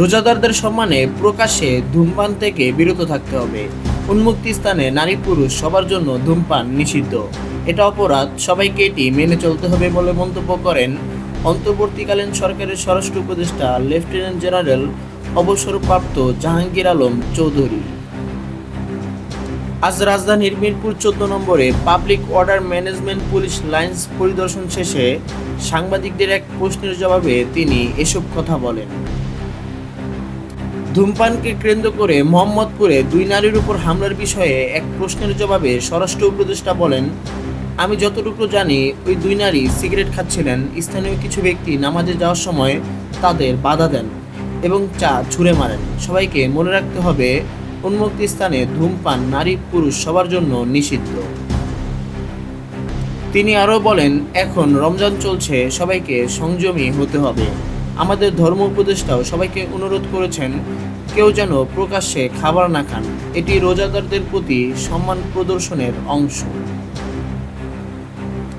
রোজাদারদের সম্মানে প্রকাশ্যে ধূমপান থেকে বিরত থাকতে হবে। উন্মুক্ত স্থানে নারী পুরুষ সবার জন্য ধূমপান নিষিদ্ধ। এটা অপরাধ, সবাইকে এটি মেনে চলতে হবে বলে মন্তব্য করেন অন্তর্বর্তীকালীন সরকারের স্বরাষ্ট্র উপদেষ্টা, লেফটেন্যান্ট জেনারেল অবসরপ্রাপ্ত জাহাঙ্গীর আলম চৌধুরী। আজ রাজধানীর মিরপুর চোদ্দ নম্বরে public order management police lines পরিদর্শন শেষে সাংবাদিকদের এক প্রশ্নের জবাবে তিনি এসব কথা বলেন। ধূমপানকে কেন্দ্র করে মোহাম্মদপুরে দুই নারীর উপর হামলার বিষয়ে এক প্রশ্নের জবাবে স্বরাষ্ট্র উপদেষ্টা বলেন, আমি যতটুকু জানি, ওই দুই নারী সিগারেট খাচ্ছিলেন। স্থানীয় কিছু ব্যক্তি নামাজে যাওয়ার সময় তাদের বাধা দেন এবং চা ছুঁড়ে মারেন। সবাইকে মনে রাখতে হবে, উন্মুক্ত স্থানে ধূমপান নারী পুরুষ সবার জন্য নিষিদ্ধ। তিনি আরও বলেন, এখন রমজান চলছে, সবাইকে সংযমী হতে হবে। আমাদের ধর্ম উপদেষ্টাও সবাইকে অনুরোধ করেছেন, কেউ যেন প্রকাশ্যে খাবার না খান। এটি রোজাদারদের প্রতি সম্মান প্রদর্শনের অংশ।